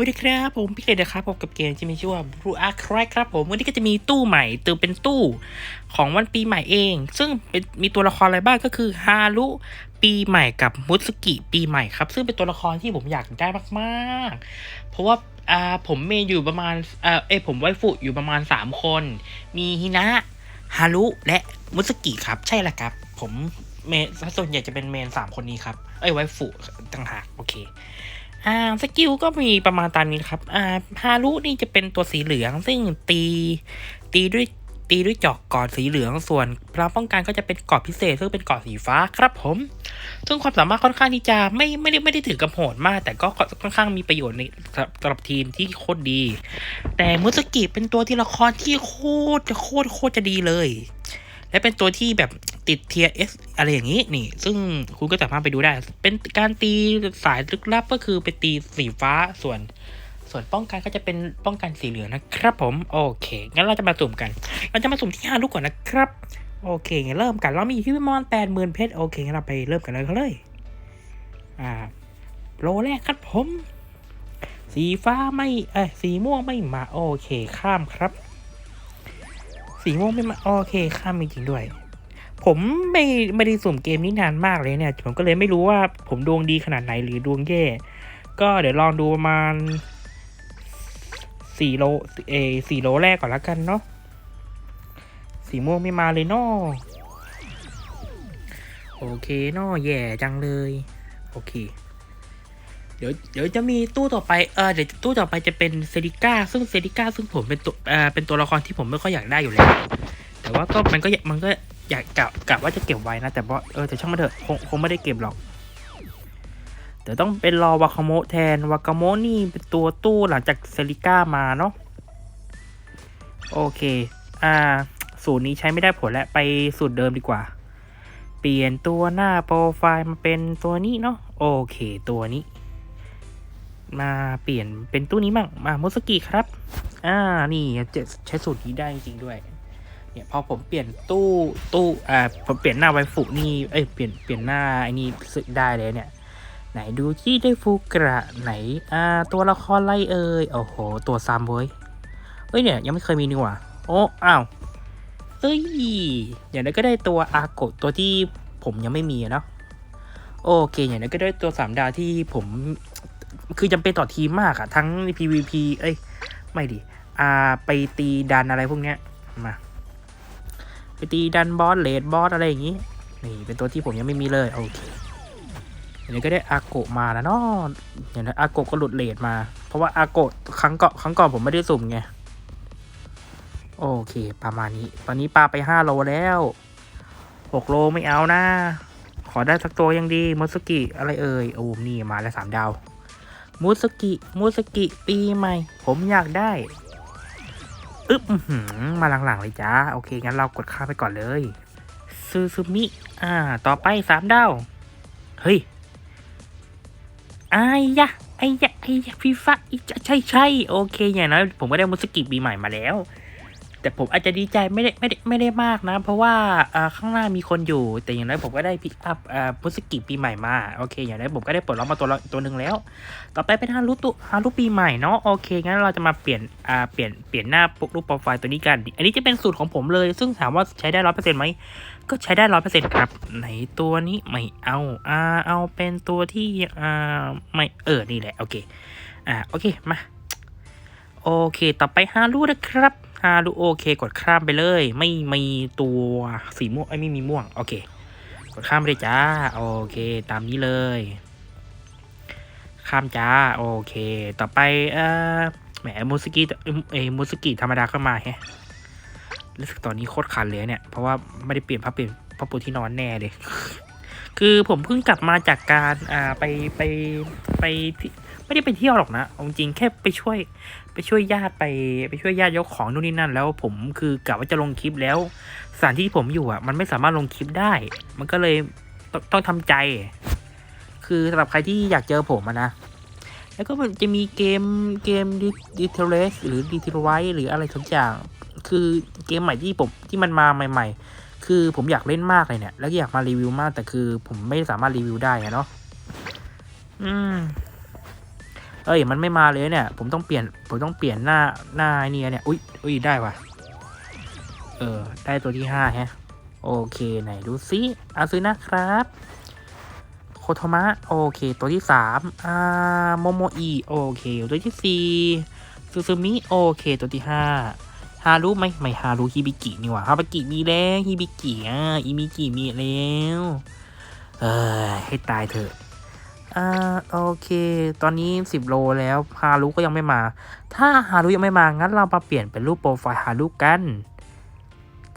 วัสดีครับ ผมพี่เกดนะครับพบกับเกมที่มีชื่อว่า Blue Arc Cry ครับผม วันนี้ก็จะมีตู้ใหม่ตัวเป็นตู้ของวันปีใหม่เอง ซึ่งเป็นมีตัวละครอะไรบ้างก็คือฮารุปีใหม่กับมุสกิปีใหม่ครับ ซึ่งเป็นตัวละครที่ผมอยากได้มากๆ เพราะว่าอ่าผมเมย์อยู่ประมาณอ่าเอยผมไวฟุอยู่ประมาณ 3 คน มีฮินะฮารุและมุสกิครับ ใช่แหละครับ ผมเมนส่วนใหญ่จะเป็นเมนสามคนนี้ครับ เอ้ยไวฟุต่างหากโอเค อ่าสกิลก็มีประมาณตามนี้ครับอ่าฮารุนี่จะเป็นตัวสีเหลือง ซึ่งตีตีด้วยตีด้วยจอกกอดสีเหลืองส่วนพลังป้องกันก็จะเป็นกอดพิเศษซึ่งเป็นกอดสีฟ้าครับผม ซึ่งความสามารถค่อนข้างที่จะไม่ไม่ได้ไม่ได้ถือกับโหดมาก แต่ก็ค่อนข้างมีประโยชน์ในสำหรับทีมที่โคตรดี แต่มุสกิเป็นตัวที่ละครที่โคตรจะโคตรโคตรจะดีเลย และเป็นตัวที่แบบ ติดเทียเอสอะไรอย่างนี้นี่ ซึ่งคุณก็สามารถไปดูได้ เป็นการตีสายลึกลับก็คือไปตีสีฟ้าส่วน ส่วนป้องกันก็จะเป็นป้องกันสีเหลืองนะครับผม โอเค งั้นเราจะมาสุ่มกัน เราจะมาสุ่มที่ห้าลูกก่อนนะครับ โอเคงั้นเริ่มกัน เรามีที่ประมาณแปดหมื่นเพชรโอเคงั้นเราไปเริ่มกันเลยเขาเลย อ่าโลแรกครับผม สีฟ้าไม่เอ้สีม่วงไม่มาโอเคข้ามครับ สีม่วงไม่มาโอเคข้ามจริงๆด้วย ผมไม่ไม่ได้สุ่มเกมนี้นานมากเลยเนี่ย ผมก็เลยไม่รู้ว่าผมดวงดีขนาดไหนหรือดวงแย่ ก็เดี๋ยวลองดูประมาณสี่โลเอสี่โลแรกก่อนละกันเนาะสีม่วงไม่มาเลยเนาะโอเคเนาะแย่จังเลย โอเค เดี๋ยวเดี๋ยวจะมีตู้ต่อไปเออเดี๋ยวตู้ต่อไปจะเป็นเซริก้าซึ่งเซริก้าซึ่งผมเป็นตัวเออเป็นตัวละครที่ผมไม่ค่อยอยากได้อยู่แล้วแต่ว่าก็มันก็มันก็ อยากกะกะว่าจะเก็บไว้นะ แต่ว่าเออแต่ช่างมันเถอะคงคงไม่ได้เก็บหรอกเดี๋ยวต้องเป็นรอวากาโมะแทนวากาโมะนี่เป็นตัวตู้หลังจากเซริก้ามาเนาะโอเค อ่า สูตรนี้ใช้ไม่ได้ผลแล้วไปสูตรเดิมดีกว่า เปลี่ยนตัวหน้าโปรไฟล์มาเป็นตัวนี้เนาะโอเคตัวนี้ มาเปลี่ยนเป็นตู้นี้มั่งมามุสกิครับ อ่า นี่จะใช้สูตรนี้ได้จริงๆด้วย เนี่ยพอผมเปลี่ยนตู้ตู้อ่าผมเปลี่ยนหน้าไวฟุนี่เอ้ยเปลี่ยนเปลี่ยนหน้าไอ้นี่สึกได้เลยเนี่ย ไหนดูที่ได้ฟูกระไหนอ่าตัวละครไล่เอ่ยโอ้โห ตัวซามเว้ยเอ้ยเนี่ยยังไม่เคยมีนี่หว่าโอ้อ้าวเอ้ยอย่างนั้นก็ได้ตัวอาโกะตัวที่ผมยังไม่มีเนาะโอเคอย่างนั้นก็ได้ตัวสามดาวที่ผมคือจำเป็นต่อทีมมากอะทั้ง PVP เอ้ย ไม่ดิ อ่า ไปตีดันอะไรพวกเนี้ย มา ไปตีดันบอสเลดบอสอะไรอย่างงี้ นี่เป็นตัวที่ผมยังไม่มีเลยโอเคอันนี้ก็ได้อาโกะมาแล้วเนาะอย่างนั้นอาโกะก็หลุดเลดมา เพราะว่าอาโกะครั้งก่อนครั้งก่อนผมไม่ได้สุ่มไงโอเค ประมาณนี้ ตอนนี้ปลาไปห้าโลแล้วหกโลไม่เอานะ ขอได้สักตัวยังดีมุสกิอะไรเอ่ยโอ้นี่มาแล้วสามดาวมุสกิมุสกิปีใหม่ ผมอยากได้ อึ๊บมาหลังๆเลยจ้า โอเค งั้นเรากดค่าไปก่อนเลยซูซูมิ อ่า ต่อไปสามดาว เฮ้ยไอ้ยะไอ้ยะไอ้ยะฟีฟ่าใช่ใช่ โอเค อย่างน้อยผมก็ได้มุสกิปีใหม่มาแล้ว แต่ผมอาจจะดีใจไม่ได้ไม่ได้ไม่ได้มากนะ เพราะว่าข้างหน้ามีคนอยู่ แต่อย่างน้อยผมก็ได้พิกอัพอ่ามุสกิปีใหม่มาโอเค อย่างน้อยผมก็ได้ปลดล็อกมาตัวตัวหนึ่งแล้ว ต่อไปเป็นฮารุตุฮารุปีใหม่เนาะโอเคงั้นเราจะมาเปลี่ยนอ่าเปลี่ยนเปลี่ยนหน้าปกรูปโปรไฟล์ตัวนี้กัน อันนี้จะเป็นสูตรของผมเลย ซึ่งถามว่าใช้ได้ร้อยเปอร์เซ็นต์ไหมก็ใช้ได้ร้อยเปอร์เซ็นต์ครับไหนตัวนี้ไม่เอาอ่าเอาเป็นตัวที่อ่าไม่เออนี่แหละโอเคอ่าโอเคมาโอเค ต่อไปฮารุนะครับ ฮารุโอเคกดข้ามไปเลย ไม่มีตัวสีม่วงไอ้ไม่มีม่วง โอเค กดข้ามไปเลยจ้า โอเค ตามนี้เลย ข้ามจ้า โอเค ต่อไปเอ่อแหมมูสกิเอยมูสกิธรรมดาก็มาแฮะรู้สึกตอนนี้โคตรคันเลยเนี่ย เพราะว่าไม่ได้เปลี่ยนผ้าเปลี่ยนผ้าปูที่นอนแน่เลย คือผมเพิ่งกลับมาจากการอ่าไปไปไป ไม่ได้ไปเที่ยวหรอกนะเอาจริงๆแค่ไปช่วยไปช่วยญาติไปไปช่วยญาติยกของนู่นนี่นั่น แล้วผมคือกะว่าจะลงคลิปแล้วสถานที่ที่ผมอยู่อะ มันไม่สามารถลงคลิปได้ มันก็เลยต้องต้องทำใจ คือสำหรับใครที่อยากเจอผมะนะ แล้วก็มันจะมีเกมเกมดิเทเลสหรือดิเทลไวหรืออะไรสักอย่าง คือเกมใหม่ที่ผมที่มันมาใหม่ ๆ คือผมอยากเล่นมากเลยเนี่ย แล้วอยากมารีวิวมากแต่คือผมไม่สามารถรีวิวได้เนาะอืม เอ้ยมันไม่มาเลยเนี่ย ผมต้องเปลี่ยนผมต้องเปลี่ยนหน้าหน้าไอเนียเนี่ยอุ้ยอุ้ยได้ว่ะเออได้ตัวที่ห้าแฮะโอเคไหนดูซิอาซึนะครับโคโทมะโอเค ตัวที่สามอ่าโมโมอีโอเค ตัวที่สี่ซูซูมิโอเค ตัวที่ห้าฮารุไหมไม่ฮารุฮิบิกินี่หว่าฮาบิกิมีแล้วฮิบิกิอะอิมิกิมีแล้ว เออให้ตายเถอะ อ่าโอเค ตอนนี้สิบโลแล้วฮารุก็ยังไม่มา ถ้าฮารุยังไม่มา งั้นเรามาเปลี่ยนเป็นรูปโปรไฟล์ฮารุกัน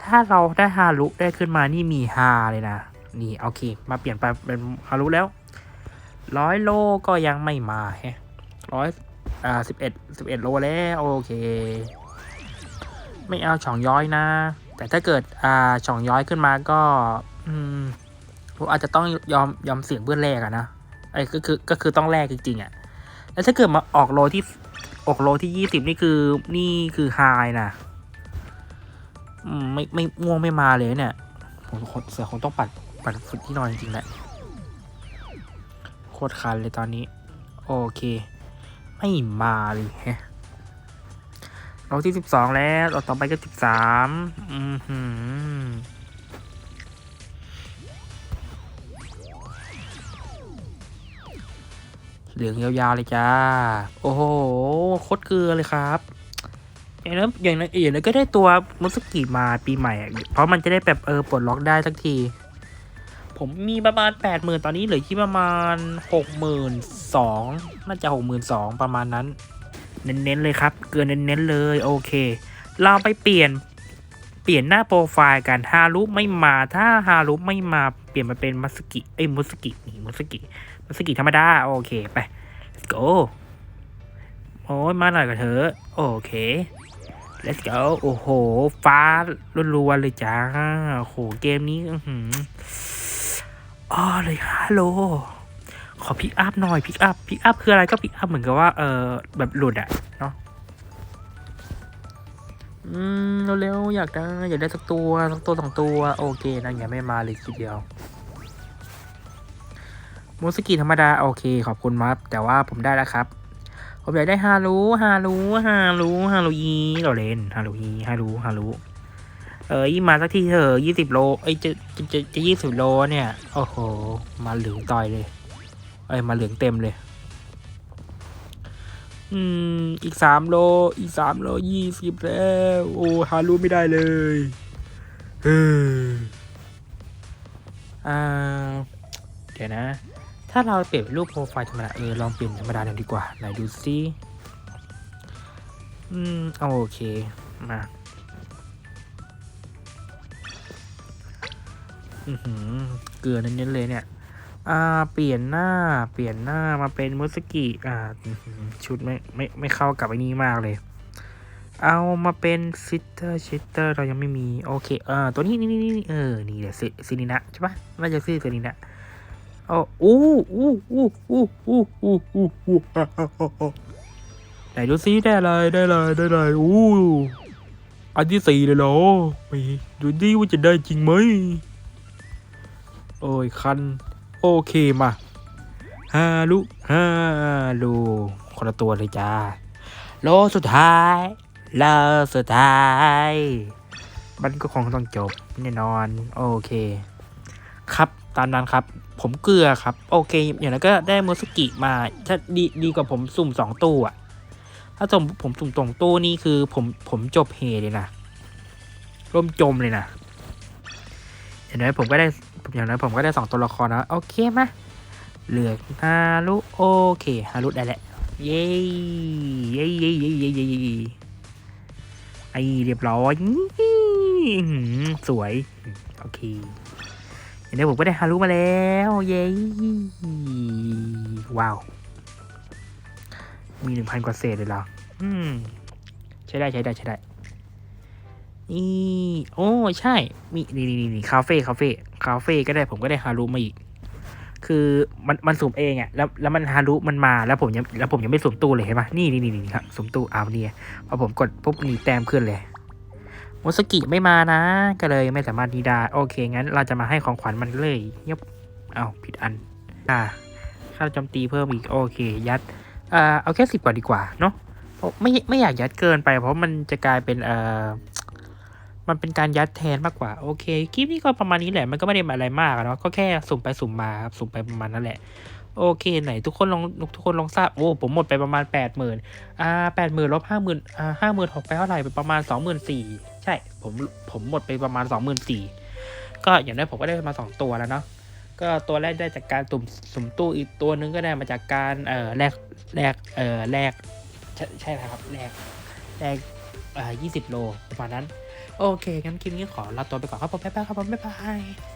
ถ้าเราได้ฮารุได้ขึ้นมานี่มีฮาเลยนะ นี่โอเค มาเปลี่ยนไปเป็นฮารุแล้ว ร้อยโลก็ยังไม่มาแฮะร้อยอ่าสิบเอ็ดสิบเอ็ดโลแล้วโอเค ไม่เอาช่องย้อยนะ แต่ถ้าเกิดอ่าช่องย้อยขึ้นมาก็ อืมอาจจะต้องยอมยอมเสี่ยงเพื่อแรกอะนะ ไอ้ก็คือก็คือต้องแลกจริงๆอะแล้วถ้าเกิดมาออกโลที่ออกโลที่ยี่สิบนี่คือนี่คือไฮนะไม่ไม่ง่วงไม่มาเลยเนี่ยผมเสือคงต้องปัดปัดฝึกที่นอนจริงๆแหละโคตรคันเลยตอนนี้ โอเค ไม่มาเลยฮะเราที่สิบสองแล้วเราต่อไปก็สิบสามอือ เหลืองยาวๆเลยจ้า โอ้โหโคตรเกลือเลยครับ อย่างนั้นอย่างนั้นอย่างนั้นก็ได้ตัวมุสกิมาปีใหม่ เพราะมันจะได้แบบเออปลดล็อกได้สักที ผมมีประมาณแปดหมื่นตอนนี้เหลือที่ประมาณหกหมื่นสองน่าจะหกหมื่นสองประมาณนั้น เน้นๆเลยครับ เกลือเน้นๆเลยโอเค เราไปเปลี่ยนเปลี่ยนหน้าโปรไฟล์กันฮารุไม่มา ถ้าฮารุไม่มา เปลี่ยนมาเป็นมัสกิ เอ้ยมุสกิ นี่ มุสกิ สกิธรรมดา โอเค ไป let's go โอ้ยมาหน่อยก็เถอโอเค let's go โอ้โห ฟ้ารัวๆเลยจ้า โอ้โห เกมนี้ อือหืออ๋อเลยฮัลโหลขอพิกอัพหน่อยพิกอัพพิกอัพคืออะไรก็พิกอัพเหมือนกับว่าเออแบบหลุดอะเนาะอืมเร็วๆอยากได้อยากได้สักตัวสักตัวสองตัว โอเคนะอยังไม่มาเลยทีเดียว มูสกิธรรมดา โอเค ขอบคุณมัฟแต่ว่าผมได้แล้วครับ ผมอยากได้ฮารุฮารุฮารุฮารุยีเราเล่นฮารุยีฮารุฮารุเออยี่มาสักทีเถอะยี่สิบโลเอ้จะจะจะจะยี่สิบโลเนี่ย โอ้โห มาเหลืองต่อยเลย เอ้ย มาเหลืองเต็มเลย อืม อีกสามโล อีกสามโลยี่สิบแล้ว โอ้หารูไม่ได้เลยเอออ่า เดี๋ยวนะ ถ้าเราเปลี่ยนรูปโปรไฟล์ธรรมดาเออลองเปลี่ยนธรรมดาหน่อยดีกว่า ไหนดูซิอืมเอาโอเค มาอือหือเกลือเน้นๆเลยเนี่ย อ่า เปลี่ยนหน้า เปลี่ยนหน้ามาเป็นมุสกิ อ่า ชุดไม่ไม่ไม่เข้ากับไอ้นี้มากเลย เอามาเป็นซิสเตอร์ชิสเตอร์เรายังไม่มี โอเค เออตัวนี้นี่นี่เออ นี่แหละซิซินินะใช่ปะน่าจะซิซินินะ โอ้อู้อู้อู้อู้อู้อู้อู้อู้ไหนดูซิได้อะไรได้อะไรได้อะไรอู้อันที่สี่เลยเหรอไปดูดิว่าจะได้จริงไหมโอ้ยคัน โอเคมาฮาลุฮาลูคนละตัวเลยจ้าโลสุดท้ายโลสุดท้าย มันก็คงต้องจบแน่นอน โอเค ครับ ตามนั้นครับ ผมเกลือครับ โอเค อย่างนั้นก็ได้โมสกิมา ถ้าดีดีกว่าผมสุ่มสองตู้อะถ้าสมผมสุ่มสองตู้นี่คือผมผมจบเฮเลยนะ ร่มจมเลยนะ อย่างน้อยผมก็ได้ อย่างน้อยผมก็ได้สองตัวละครนะ โอเคไหมเหลือฮารุโอเคฮารุได้แหละ เย้เย้เย้เย้เย้เย้เย้ไอเรียบร้อยสวย โอเค อย่างนี้ผมก็ได้ฮารุมาแล้ว เย้ว้าว มีหนึ่งพันกว่าเศษเลยเหรอ อืม ใช้ได้ใช้ได้ใช้ได้ นี่ โอ้ใช่ มีนี่นี่นี่คาเฟ่คาเฟ่คาเฟ่ก็ได้ผมก็ได้ฮารุมาอีก คือมันมันสุ่มเองอะแล้วแล้วมันฮารุมันมาแล้วผมยังแล้วผมยังไม่สุ่มตู้เลยเห็นปะนี่นี่นี่นี่ครับสุ่มตู้เอาเนี่ยพอผมกดปุ๊บนี่แต้มขึ้นเลย มสกิไม่มานะ ก็เลยไม่สามารถดีดา โอเค งั้นเราจะมาให้ของขวัญมันเลยยับเอาผิดอัน อ่าค่าโจมตีเพิ่มอีก โอเค ยัดอ่าเอาแค่สิบก่อนดีกว่าเนาะเพราะไม่ไม่อยากยัดเกินไป เพราะมันจะกลายเป็นเอ่อมันเป็นการยัดแทนมากกว่า โอเค คลิปนี้ก็ประมาณนี้แหละ มันก็ไม่ได้อะไรมากเนาะ ก็แค่สุ่มไปสุ่มมาครับ สุ่มไปประมาณนั้นแหละโอเคไหนทุกคนลองทุกคนลองทราบโอ้ผมหมดไปประมาณแปดหมื่นอ่าแปดหมื่นลบห้าหมื่นอ่าห้าหมื่นหกไปเท่าไหร่ไปประมาณสองหมื่นสี่ ใช่ ผมผมหมดไปประมาณสองหมื่นสี่ก็อย่างน้อยผมก็ได้มาสองตัวแล้วเนาะก็ตัวแรกได้จากการตุ่มสุ่มตู้อีกตัวนึงก็ได้มาจากการเอ่อแลกแลกเอ่อแลกใช่ใช่ครับแลกแลกเอ่อยี่สิบโลประมาณนั้น โอเคงั้นคลิปนี้ขอลาตัวไปก่อนครับผมบ๊ายบายครับผมบ๊ายบาย